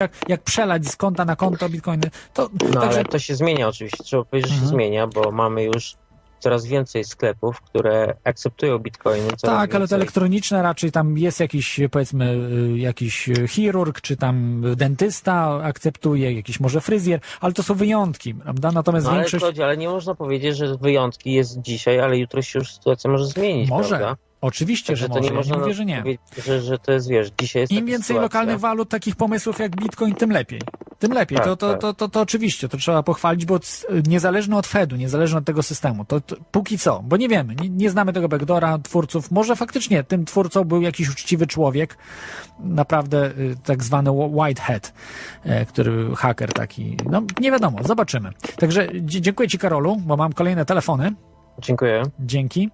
jak, jak przelać z konta na konto bitcoiny. To, No także, ale to się zmienia oczywiście, trzeba powiedzieć, że się Mhm. zmienia, bo mamy już coraz więcej sklepów, które akceptują bitcoiny. tak, ale to więcej- elektroniczne raczej tam jest jakiś, powiedzmy, y, jakiś chirurg, czy tam dentysta akceptuje, jakiś może fryzjer, ale to są wyjątki, prawda? Natomiast No, ale, większość... Claudia, ale nie można powiedzieć, że wyjątki jest dzisiaj, ale jutro się już sytuacja może zmienić, Może, prawda? Oczywiście, że to może, nie ja nie można mówię, że nie. że, że to jest, wiesz, dzisiaj jest Im więcej sytuacja. lokalnych walut, takich pomysłów jak Bitcoin, tym lepiej. Tym lepiej. Tak, to, to, tak. to, to, to oczywiście, to trzeba pochwalić, bo niezależnie od Fedu, niezależnie od tego systemu, to, to póki co, bo nie wiemy, nie, nie znamy tego backdora twórców. Może faktycznie tym twórcą był jakiś uczciwy człowiek, naprawdę y, tak zwany white hat, e, który haker taki, no nie wiadomo, zobaczymy. Także dziękuję Ci Karolu, bo mam kolejne telefony. Dziękuję. Dzięki.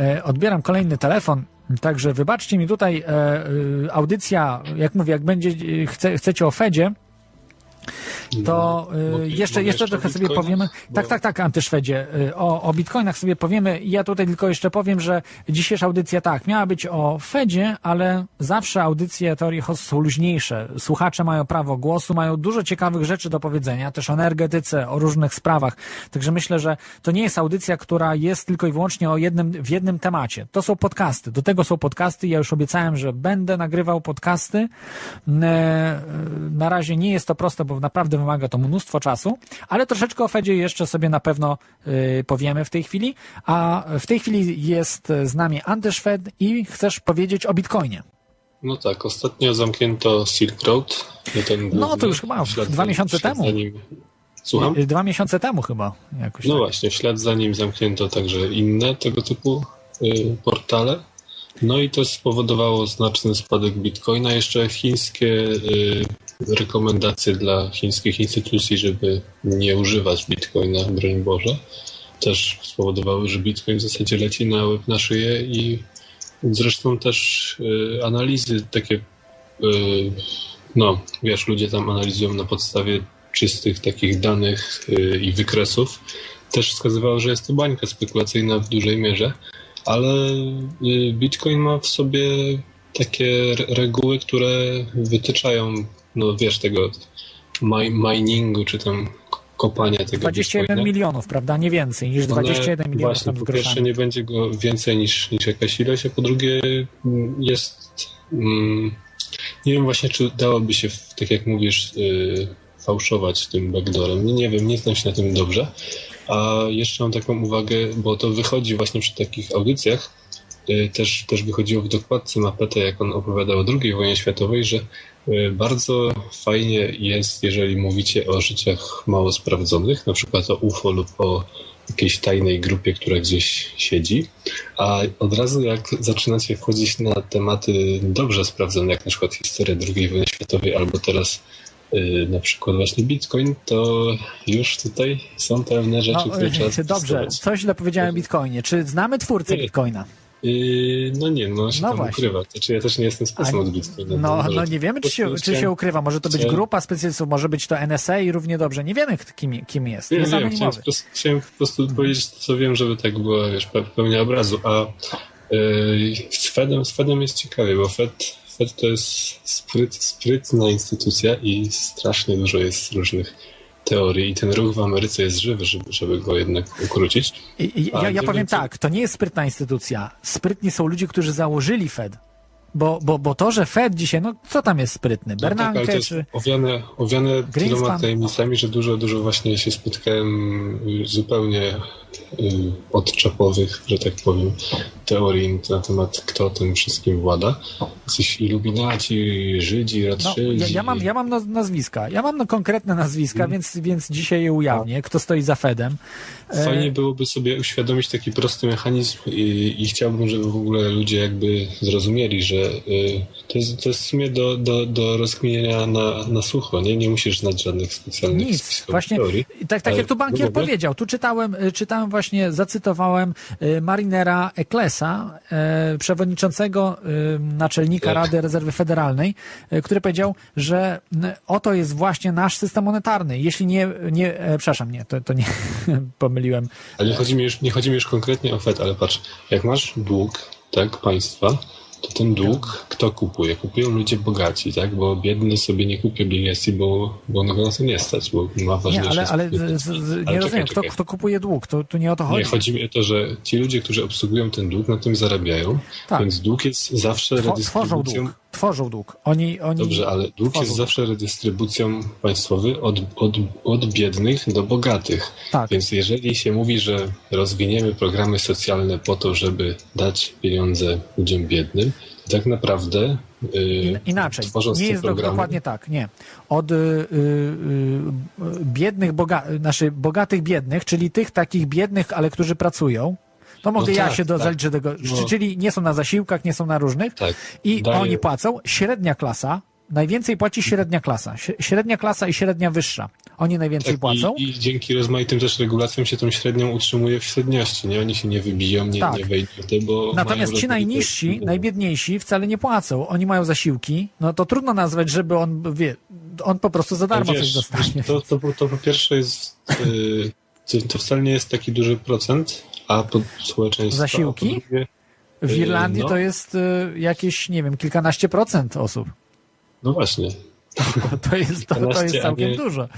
E, odbieram kolejny telefon. Także wybaczcie mi tutaj e, e, audycja, jak mówię, jak będzie, chce, chcecie o Fedzie, to e, Mogę- jeszcze, mogę jeszcze jeszcze trochę sobie powiemy. Tak, Bo- tak, tak, Antyszwedzie. e, O, o bitcoinach sobie powiemy. Ja tutaj tylko jeszcze powiem, że dzisiejsza audycja tak, miała być o Fedzie, ale zawsze audycje teorii host są luźniejsze. Słuchacze mają prawo głosu, mają dużo ciekawych rzeczy do powiedzenia, też o energetyce, o różnych sprawach. Także myślę, że to nie jest audycja, która jest tylko i wyłącznie o jednym, w jednym temacie. To są podcasty. Do tego są podcasty. Ja już obiecałem, że będę nagrywał podcasty. E, Na razie nie jest to proste, bo naprawdę wymaga to mnóstwo czasu, ale troszeczkę o Fedzie jeszcze sobie na pewno y, powiemy w tej chwili. A w tej chwili jest z nami Antyszwed i chcesz powiedzieć o Bitcoinie. No tak, ostatnio zamknięto Silk Road. Ten No, główny, to już chyba ślad dwa miesiące temu. nim- Słucham? Y, Dwa miesiące temu chyba jakoś. No tak. właśnie, w ślad za nim zamknięto także inne tego typu y, portale. No i to spowodowało znaczny spadek bitcoina. Jeszcze chińskie y, rekomendacje dla chińskich instytucji, żeby nie używać bitcoina, broń Boże, też spowodowały, że bitcoin w zasadzie leci na łeb na szyję i zresztą też y, analizy takie, y, no wiesz, ludzie tam analizują na podstawie czystych takich danych i wykresów, też wskazywało, że jest to bańka spekulacyjna w dużej mierze, ale y, Bitcoin ma w sobie takie re- reguły, które wytyczają, no wiesz, tego mi- miningu, czy tam kopania tego 21 Bitcoina. milionów, prawda? Nie więcej niż One 21 milionów Właśnie, tam z po pierwsze nie będzie go więcej niż, niż jakaś ilość, a po drugie mm, jest... Mm, nie wiem właśnie, czy dałoby się, tak jak mówisz, y, fałszować tym backdoorem. Nie, nie wiem, nie znam się na tym dobrze. A jeszcze mam taką uwagę, bo to wychodzi właśnie przy takich audycjach, y, też, też wychodziło w dokładce Mapete, jak on opowiadał o II wojnie światowej, że y, bardzo fajnie jest, jeżeli mówicie o życiach mało sprawdzonych, na przykład o UFO lub o jakiejś tajnej grupie, która gdzieś siedzi, a od razu jak zaczynacie wchodzić na tematy dobrze sprawdzone, jak na przykład historia II wojny światowej albo teraz na przykład właśnie Bitcoin, to już tutaj są pewne rzeczy, No, które trzeba y, dobrze, testować. coś źle powiedziałem o Bitcoinie. Czy znamy twórcę Nie. Bitcoina? Yy, no nie, no on się No tam właśnie. ukrywa. Znaczy ja też nie jestem specem od Bitcoina. No, no nie wiemy, czy się, czy się ukrywa. Może to być grupa specjalistów, może być to NSA i równie dobrze. Nie wiemy, kim, kim jest. Nie, nie, Jest chciałem, po prostu, chciałem po prostu powiedzieć to, co wiem, żeby tak było, wiesz, pe- pełnia obrazu. A yy, z, Fedem, z Fedem jest ciekawie, bo Fed, Fed to jest spryt, sprytna instytucja i strasznie dużo jest różnych teorii i ten ruch w Ameryce jest żywy, żeby, żeby go jednak ukrócić. I, ja, ja powiem tak, to nie jest sprytna instytucja. Sprytni są ludzie, którzy założyli Fed. Bo, bo, bo to, że Fed dzisiaj, no kto tam jest sprytny? No tak, Bernanke to jest czy... owiane, owiane tyloma tajemnicami, że dużo, dużo właśnie się spotkałem zupełnie y, odczapowych, że tak powiem, teorii na temat, kto tym wszystkim włada. Jacyś iluminaci, Żydzi, No, Rothschildzi. ja, ja mam, ja mam naz- nazwiska. Ja mam no, konkretne nazwiska, Mhm. więc, więc dzisiaj je ujawnię. Kto stoi za Fedem. E, Fajnie byłoby sobie uświadomić taki prosty mechanizm i, i chciałbym, żeby w ogóle ludzie jakby zrozumieli, że to, jest, to jest w sumie do, do, do rozkminienia na, na sucho, nie? Nie musisz znać żadnych specjalnych Nic, właśnie teorii. Tak, tak jak tu bankier mogę? powiedział, tu czytałem, y, czytałem właśnie, zacytowałem y, Marinera Eklesa, y, przewodniczącego y, naczelnika Tak. Rady Rezerwy Federalnej, y, który powiedział, że y, oto jest właśnie nasz system monetarny. Jeśli nie, nie e, przepraszam, nie, to, to nie, pomyliłem. Ale nie chodzi, mi już, nie chodzi mi już konkretnie o FED, ale patrz, jak masz dług, tak, państwa, to ten dług kto kupuje? Kupują ludzie bogaci, tak? Bo biedny sobie nie kupi obligacji, bo, bo on go na to nie stać, bo ma Nie, ważniejsze ale, ale sprawy. z, z, Ale nie czekaj, rozumiem, kto, czekaj. kto kupuje dług, to, tu nie o to Nie, chodzi. chodzi mi o to, że ci ludzie, którzy obsługują ten dług, na tym zarabiają, Tak. więc dług jest zawsze Two, redystrybucją. dług, tworzą dług. Oni, oni Dobrze, ale dług tworzą jest zawsze redystrybucją państwowy od, od, od biednych do bogatych. Tak. Więc jeżeli się mówi, że rozwiniemy programy socjalne po to, żeby dać pieniądze ludziom biednym, to tak naprawdę yy, In- Inaczej. tworząc Nie jest programy, dokładnie tak, nie. Od y, y, y, biednych, boga, znaczy bogatych biednych, czyli tych takich biednych, ale którzy pracują, to mogę No ja tak, się do, tak. do tego, No. czyli nie są na zasiłkach, nie są na różnych Tak, i daje- oni płacą, średnia klasa, najwięcej płaci średnia klasa, średnia klasa i średnia wyższa. Oni najwięcej tak płacą. i, I dzięki rozmaitym też regulacjom się tą średnią utrzymuje w średniości. Nie? Oni się nie wybiją, nie, Tak. nie wejdą w te, bo Natomiast ci najniżsi, najbiedniejsi wcale nie płacą. Oni mają zasiłki. No to trudno nazwać, żeby on, wie, on po prostu za darmo Ale coś wiesz, dostanie. wiesz, to, to, to po pierwsze jest, yy, to, to wcale nie jest taki duży procent, a po społeczeństwa. Zasiłki? W Yy, Irlandii no. to jest y, jakieś, nie wiem, kilkanaście procent osób. no właśnie. To jest, to, to jest 15, a całkiem nie- dużo.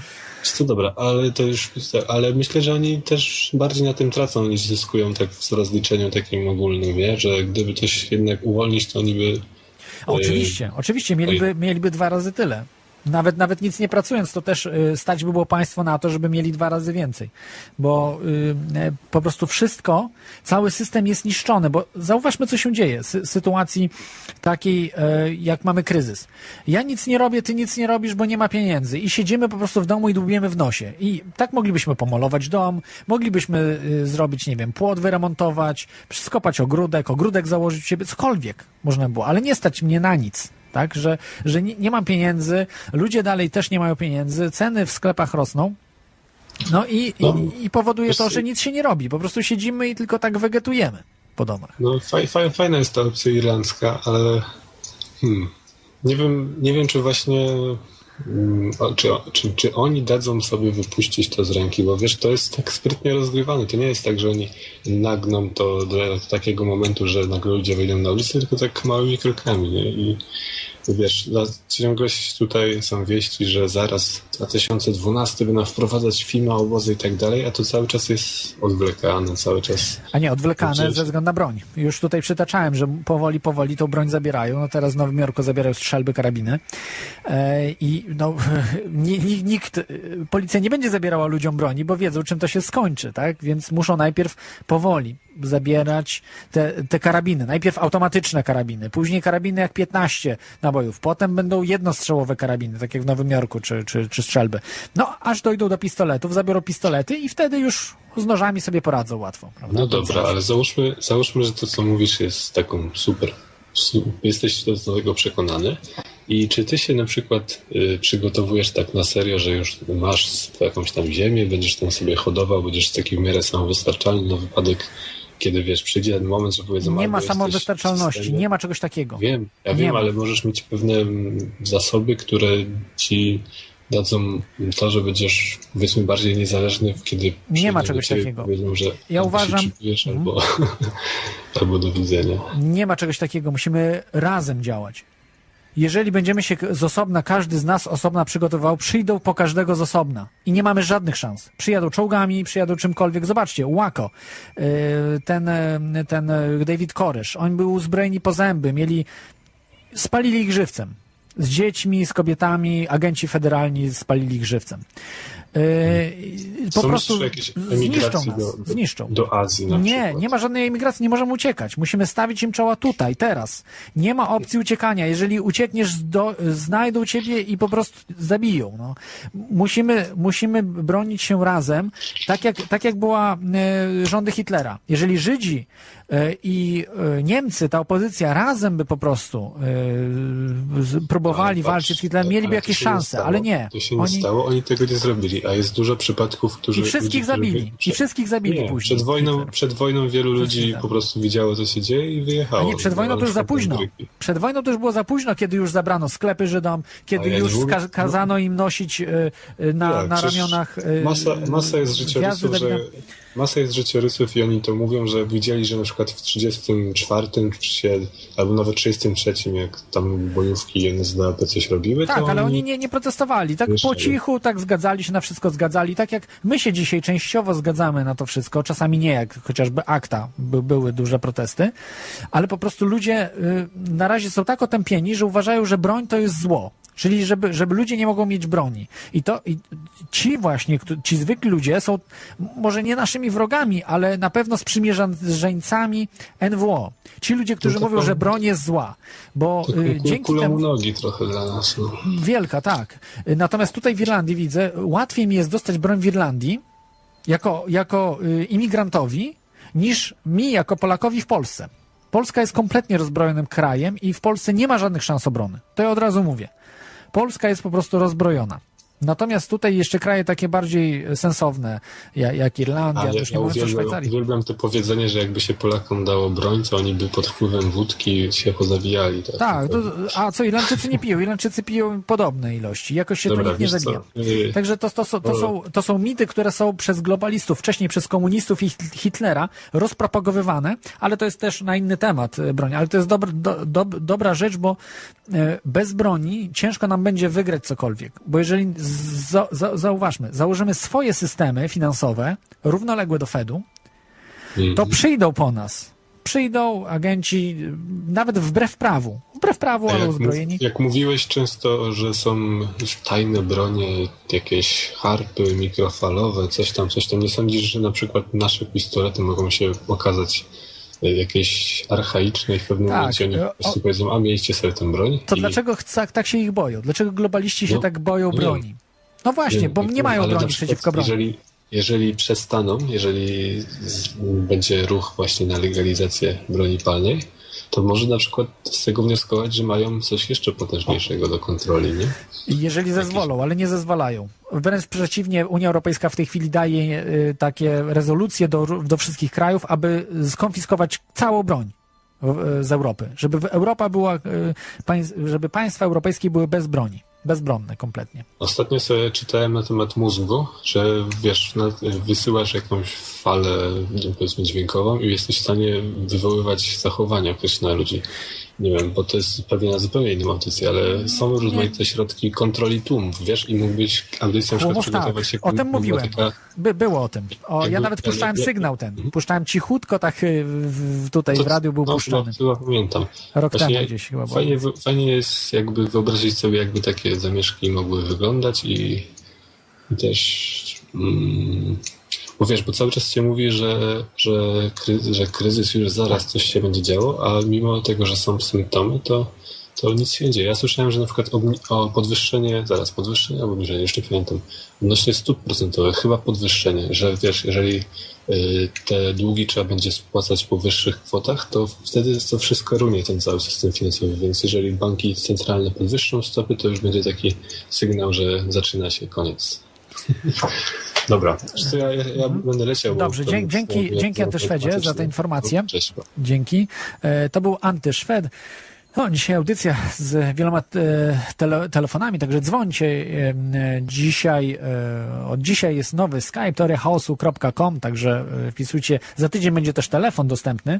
To dobra, ale to już, ale myślę, że oni też bardziej na tym tracą niż zyskują tak w rozliczeniu takim ogólnym, nie? Że gdyby coś jednak uwolnić, to oni by Oczywiście, oczywiście, mieliby, mieliby dwa razy tyle. Nawet, nawet nic nie pracując, to też y, stać by było państwo na to, żeby mieli dwa razy więcej. Bo y, e, po prostu wszystko, cały system jest niszczony, bo zauważmy, co się dzieje w sy- sytuacji takiej, e, jak mamy kryzys. Ja nic nie robię, ty nic nie robisz, bo nie ma pieniędzy i siedzimy po prostu w domu i dłubiemy w nosie. I tak moglibyśmy pomalować dom, moglibyśmy y, zrobić, nie wiem, płot wyremontować, skopać ogródek, ogródek założyć u siebie, cokolwiek można było, ale nie stać mnie na nic. Tak, że, że nie, nie mam pieniędzy, ludzie dalej też nie mają pieniędzy, ceny w sklepach rosną. No i, No, i, i powoduje to, że nic się nie robi. Po prostu siedzimy i tylko tak wegetujemy po domach. No faj, faj, fajna jest ta opcja irlandzka, ale hmm, nie, wiem, nie wiem, czy właśnie czy, czy, czy oni dadzą sobie wypuścić to z ręki, bo wiesz, to jest tak sprytnie rozgrywane. To nie jest tak, że oni nagną to do takiego momentu, że nagle ludzie wyjdą na ulicę, tylko tak małymi krokami. Nie? I wiesz, dla- ciągłość tutaj są wieści, że zaraz 2012 będą wprowadzać filmy, obozy i tak dalej, a to cały czas jest odwlekane, cały czas A nie, odwlekane ze względu na broń. Już tutaj przytaczałem, że powoli, powoli tą broń zabierają. No teraz w Nowym Jorku zabierają strzelby, karabiny. E, I no, ni- ni- nikt, e, policja nie będzie zabierała ludziom broni, bo wiedzą, czym to się skończy, tak? Więc muszą najpierw powoli zabierać te, te karabiny. Najpierw automatyczne karabiny, później karabiny jak 15 nabojów, potem będą jednostrzałowe karabiny, tak jak w Nowym Jorku, czy, czy, czy strzelby. No, aż dojdą do pistoletów, zabiorą pistolety i wtedy już z nożami sobie poradzą łatwo. Prawda? No dobra, ale załóżmy, załóżmy, że to, co mówisz, jest taką super. su- Jesteś do tego przekonany. I czy ty się na przykład y, przygotowujesz tak na serio, że już masz jakąś tam ziemię, będziesz tam sobie hodował, będziesz taki w miarę samowystarczalny na wypadek, kiedy wiesz, przyjdzie ten moment, że powiedzą Nie ma samowystarczalności, nie ma czegoś takiego. Wiem, ja Nie wiem, ma. ale możesz mieć pewne mm, zasoby, które ci dadzą to, że będziesz powiedzmy bardziej niezależny, kiedy Nie ma czegoś ciebie takiego. Powiedzą, że Ja uważam- się Mhm. albo, albo do widzenia. Nie ma czegoś takiego, musimy razem działać. Jeżeli będziemy się z osobna, każdy z nas osobna przygotowywał, przyjdą po każdego z osobna i nie mamy żadnych szans. Przyjadą czołgami, przyjadą czymkolwiek. Zobaczcie, Łako, yy, ten, yy, ten yy, David Korysz, oni byli uzbrojeni po zęby, mieli, spalili ich żywcem. Z dziećmi, z kobietami, agenci federalni spalili ich żywcem. Yy, po Są prostu zniszczą nas, do, do, zniszczą. do Azji na Nie, przykład. nie ma żadnej emigracji, nie możemy uciekać. Musimy stawić im czoła tutaj, teraz. Nie ma opcji uciekania. Jeżeli uciekniesz, do, znajdą ciebie i po prostu zabiją. No. Musimy, musimy bronić się razem, tak jak, tak jak była e, rządy Hitlera. Jeżeli Żydzi e, i e, Niemcy, ta opozycja razem by po prostu e, próbowali walczyć z Hitlerem, mieliby jakieś szanse, ale nie. To się nie Oni, stało, oni tego nie zrobili. A jest dużo przypadków, którzy... I wszystkich którzy zabili. wy- I wszystkich zabili Nie, później. przed wojną, przed wojną wielu ludzi po prostu widziało, co się dzieje i wyjechało. A nie, przed wojną to już za późno. Przed wojną to już było za późno, kiedy już zabrano sklepy Żydom, kiedy ja już ska- kazano im nosić y, y, na, Tak, na ramionach y, Masa, masa jest życiorysów, że. Masa jest życiorysów i oni to mówią, że widzieli, że na przykład w 34 się, albo nawet 33, jak tam bojówki NSDAP coś robiły, Tak, ale oni nie, nie protestowali. Tak po cichu, tak zgadzali się na wszystko, zgadzali. Tak jak my się dzisiaj częściowo zgadzamy na to wszystko, czasami nie, jak chociażby akta by, były duże protesty, ale po prostu ludzie y, na razie są tak otępieni, że uważają, że broń to jest zło. Czyli żeby, żeby ludzie nie mogą mieć broni. I to i ci właśnie, ci zwykli ludzie są może nie naszymi wrogami, ale na pewno sprzymierzeńcami NWO. Ci ludzie, którzy No mówią, że broń jest zła. Bo y, dzięki kulą temu... nogi trochę dla nas. No. Wielka, tak. Natomiast tutaj w Irlandii widzę, łatwiej mi jest dostać broń w Irlandii jako, jako y, imigrantowi, niż mi jako Polakowi w Polsce. Polska jest kompletnie rozbrojonym krajem i w Polsce nie ma żadnych szans obrony. To ja od razu mówię. Polska jest po prostu rozbrojona. Natomiast tutaj jeszcze kraje takie bardziej sensowne, jak, jak Irlandia, Ale już nie ja uwielbiam, Szwajcarii. uwielbiam to powiedzenie, że jakby się Polakom dało broń, to oni by pod wpływem wódki się pozawijali. Tak, Tak, to, a co, Irlandczycy nie piją? Irlandczycy piją podobne ilości. Jakoś się Dobra, to nikt nie zabija. co? Także to, to, są, to, są, to są mity, które są przez globalistów, wcześniej przez komunistów i Hit- Hitlera rozpropagowywane, ale to jest też na inny temat e, broń. Ale to jest dobr, do, dob- dobra rzecz, bo e, bez broni ciężko nam będzie wygrać cokolwiek. Bo jeżeli, za, za, zauważmy, założymy swoje systemy finansowe równoległe do Fedu, to przyjdą po nas. Przyjdą agenci, nawet wbrew prawu. Wbrew prawu, ale uzbrojeni. jak mówiłeś często, że są tajne bronie, jakieś harpy mikrofalowe, coś tam, coś tam, nie sądzisz, że na przykład nasze pistolety mogą się okazać e, jakieś archaiczne i w pewnym Tak, momencie oni po prostu powiedzą, a mieliście sobie tę broń? To I- dlaczego chce, tak się ich boją? Dlaczego globaliści się No, tak boją nie broni? No właśnie, bo nie mają broni przykład przeciwko broni. Jeżeli, jeżeli przestaną, jeżeli będzie ruch właśnie na legalizację broni palnej, to może na przykład z tego wnioskować, że mają coś jeszcze potężniejszego do kontroli, nie? Jeżeli zezwolą, ale nie zezwalają. Wręcz przeciwnie, Unia Europejska w tej chwili daje y, takie rezolucje do, do wszystkich krajów, aby skonfiskować całą broń w- z Europy. Żeby Europa była, pań- żeby państwa europejskie były bez broni. Bezbronne kompletnie. Ostatnio sobie czytałem na temat mózgu, że wiesz, wysyłasz jakąś falę, powiedzmy, dźwiękową i jesteś w stanie wywoływać zachowania określone ludzi. Nie wiem, bo to jest pewnie na zupełnie innym audycji, ale są rozmaite środki kontroli tłumów, wiesz, i mógłbyś audycję na przykład tak. przygotować się O tym mówiłem. Taka, By, było o tym. O, ja nawet puszczałem sygnał ten. Puszczałem cichutko, tak y, w, tutaj w radiu był no, puszczony. Chyba, chyba pamiętam. Rok Właśnie temu gdzieś chyba było. Fajnie, wy- fajnie jest jakby wyobrazić sobie, jakby takie zamieszki mogły wyglądać i, i też. Mm, bo wiesz, bo cały czas się mówi, że, że, kry, że kryzys już zaraz coś się będzie działo, a mimo tego, że są symptomy, to, to nic się nie dzieje. Ja słyszałem, że na przykład o podwyższenie, zaraz podwyższenie albo obniżenie, nie pamiętam, odnośnie stóp procentowych, chyba podwyższenie, że wiesz, jeżeli y, te długi trzeba będzie spłacać po wyższych kwotach, to wtedy to wszystko runie ten cały system finansowy, więc jeżeli banki centralne podwyższą stopy, to już będzie taki sygnał, że zaczyna się koniec. Dobra, co, ja, ja, ja będę leciał. Dobrze, dzięki- dzięki- dzięki Antyszwedzie za tę informację. Cześć. Dzięki. E, To był Antyszwed. No, dzisiaj audycja z wieloma e, tele, telefonami, także dzwońcie. E, Dzisiaj, od dzisiaj jest nowy Skype, teoriachaosu.com, także wpisujcie. Za tydzień będzie też telefon dostępny,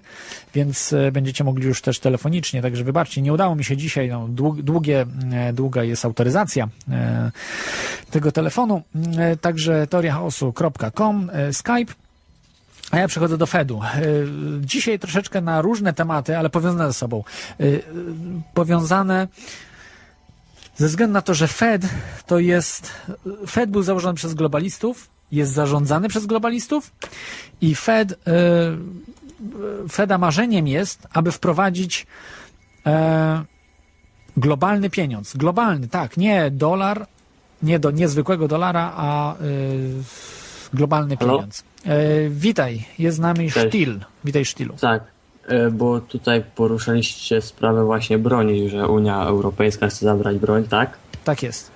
więc będziecie mogli już też telefonicznie, także wybaczcie, nie udało mi się dzisiaj, no, dług- długie, długa jest autoryzacja tego telefonu, E, także teoriachaosu.com, e, Skype. A ja przechodzę do Fedu. Y, Dzisiaj troszeczkę na różne tematy, ale powiązane ze sobą. Powiązane ze względu na to, że Fed to jest. Fed był założony przez globalistów, jest zarządzany przez globalistów i Fed. Feda marzeniem jest, aby wprowadzić e, globalny pieniądz. Globalny, tak, nie dolar, nie do niezwykłego dolara, a y, globalny Halo? pieniądz. E, witaj, jest z nami Cześć. Sztil. Witaj Sztilu. Tak, e, bo tutaj poruszyliście sprawę właśnie broni, że Unia Europejska chce zabrać broń, tak? Tak jest.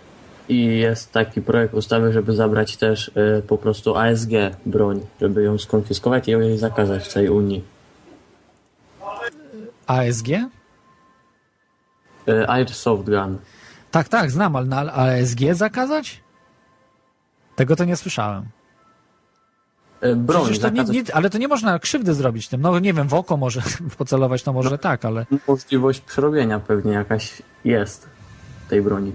i jest taki projekt ustawy, żeby zabrać też e, po prostu ASG broń, żeby ją skonfiskować i ją jej zakazać w całej Unii. ASG? Airsoft gun. Tak, tak, znam, ale na ASG zakazać? Tego to nie słyszałem. E, Broń Przecież to nie, zakazać nie, ale to nie można krzywdy zrobić tym. No nie wiem, w oko może pocelować, to może tak, ale możliwość przerobienia pewnie jakaś jest tej broni.